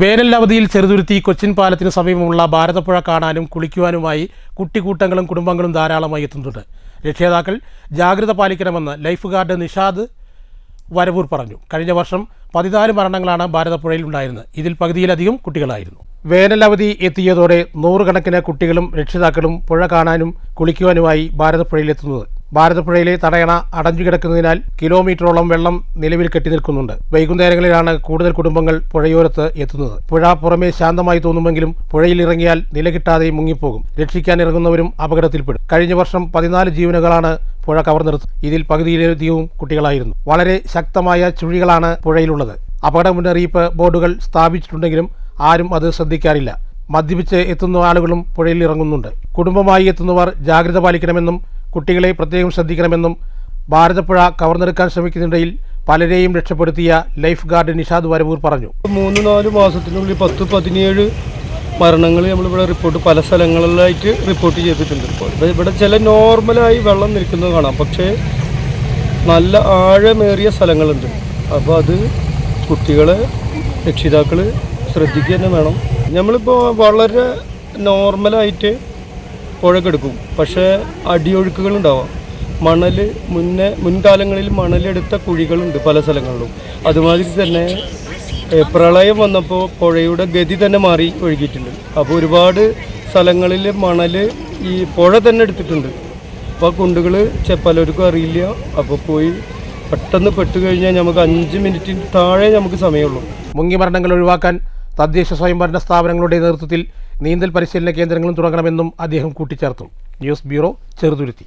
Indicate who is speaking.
Speaker 1: വേനൽ അവധിയിൽ ചെറുതുരുത്തി കൊച്ചിൻ പാലത്തിന് സമീപമുള്ള ഭാരതപ്പുഴ കാണാനും കുളിക്കുവാനുമായി കുട്ടിക്കൂട്ടങ്ങളും കുടുംബങ്ങളും ധാരാളമായി എത്തുന്നുണ്ട്. രക്ഷിതാക്കൾ ജാഗ്രത പാലിക്കണമെന്ന് ലൈഫ് ഗാർഡ് നിഷാദ് വരവൂർ പറഞ്ഞു. കഴിഞ്ഞ വർഷം പതിനാല് മരണങ്ങളാണ് ഭാരതപ്പുഴയിൽ ഉണ്ടായിരുന്നത്. ഇതിൽ പകുതിയിലധികം കുട്ടികളായിരുന്നു. വേനലവധി എത്തിയതോടെ നൂറുകണക്കിന് കുട്ടികളും രക്ഷിതാക്കളും പുഴ കാണാനും കുളിക്കുവാനുമായി ഭാരതപ്പുഴയിൽ എത്തുന്നത് ഭാരതപ്പുഴയിലെ തടയണ അടഞ്ഞുകിടക്കുന്നതിനാൽ കിലോമീറ്ററോളം വെള്ളം നിലവിൽ കെട്ടിനിൽക്കുന്നുണ്ട് വൈകുന്നേരങ്ങളിലാണ് കൂടുതൽ കുടുംബങ്ങൾ പുഴയോരത്ത് എത്തുന്നത്. പുഴ പുറമേ ശാന്തമായി തോന്നുമെങ്കിലും പുഴയിൽ ഇറങ്ങിയാൽ നിലകിട്ടാതെ മുങ്ങിപ്പോകും. രക്ഷിക്കാൻ ഇറങ്ങുന്നവരും അപകടത്തിൽപ്പെടും. കഴിഞ്ഞ വർഷം പതിനാല് ജീവനുകളാണ് പുഴ കവർന്നെടുത്തത് ഇതിൽ പകുതിയിലധികവും കുട്ടികളായിരുന്നു. വളരെ ശക്തമായ ചുഴികളാണ് പുഴയിലുള്ളത്. അപകട മുന്നറിയിപ്പ് ബോർഡുകൾ സ്ഥാപിച്ചിട്ടുണ്ടെങ്കിലും ആരും അത് ശ്രദ്ധിക്കാറില്ല. മദ്യപിച്ച് എത്തുന്ന ആളുകളും പുഴയിൽ ഇറങ്ങുന്നുണ്ട്. കുടുംബമായി എത്തുന്നവർ ജാഗ്രത പാലിക്കണമെന്നും കുട്ടികളെ പ്രത്യേകം ശ്രദ്ധിക്കണമെന്നും ഭാരതപ്പുഴ കവർന്നെടുക്കാൻ ശ്രമിക്കുന്നതിനിടയിൽ പലരെയും രക്ഷപ്പെടുത്തിയ ലൈഫ് ഗാർഡ് നിഷാദ് വരവൂർ പറഞ്ഞു.
Speaker 2: മൂന്ന് നാല് മാസത്തിനുള്ളിൽ പത്ത് പതിനേഴ് മരണങ്ങൾ നമ്മളിവിടെ റിപ്പോർട്ട് പല സ്ഥലങ്ങളിലായിട്ട് റിപ്പോർട്ട് ചെയ്തിട്ടുണ്ട് ഇപ്പോൾ. ഇവിടെ ചില നോർമലായി വെള്ളം നിൽക്കുന്നത് കാണാം. പക്ഷേ നല്ല ആഴമേറിയ സ്ഥലങ്ങളുണ്ട്. അപ്പോൾ അത് കുട്ടികളെ രക്ഷിതാക്കൾ ശ്രദ്ധിക്കുക തന്നെ വേണം. നമ്മളിപ്പോൾ വളരെ നോർമലായിട്ട് പുഴക്കെടുക്കും പക്ഷേ അടിയൊഴുക്കുകൾ ഉണ്ടാവാം മണൽ മുന്നേ മുൻകാലങ്ങളിൽ മണലെടുത്ത കുഴികളുണ്ട് പല സ്ഥലങ്ങളിലും. അതുമാതിരി തന്നെ പ്രളയം വന്നപ്പോൾ പുഴയുടെ ഗതി തന്നെ മാറി ഒഴുകിയിട്ടുണ്ട്. അപ്പോൾ ഒരുപാട് സ്ഥലങ്ങളിൽ മണൽ ഈ പുഴ തന്നെ എടുത്തിട്ടുണ്ട്. അപ്പോൾ കുണ്ടുകൾ പലർക്കും അറിയില്ല. അപ്പോൾ പോയി പെട്ടെന്ന് പെട്ടുകഴിഞ്ഞാൽ നമുക്ക് അഞ്ച് മിനിറ്റിന് താഴെ നമുക്ക് സമയമുള്ളൂ.
Speaker 1: മുങ്ങി മരണങ്ങൾ ഒഴിവാക്കാൻ തദ്ദേശ സ്വയംഭരണ സ്ഥാപനങ്ങളുടെ നേതൃത്വത്തിൽ നീന്തൽ പരിശീലന കേന്ദ്രങ്ങളും തുടങ്ങണമെന്നും അദ്ദേഹം കൂട്ടിച്ചേർത്തു. News bureau Cheruthuruthy.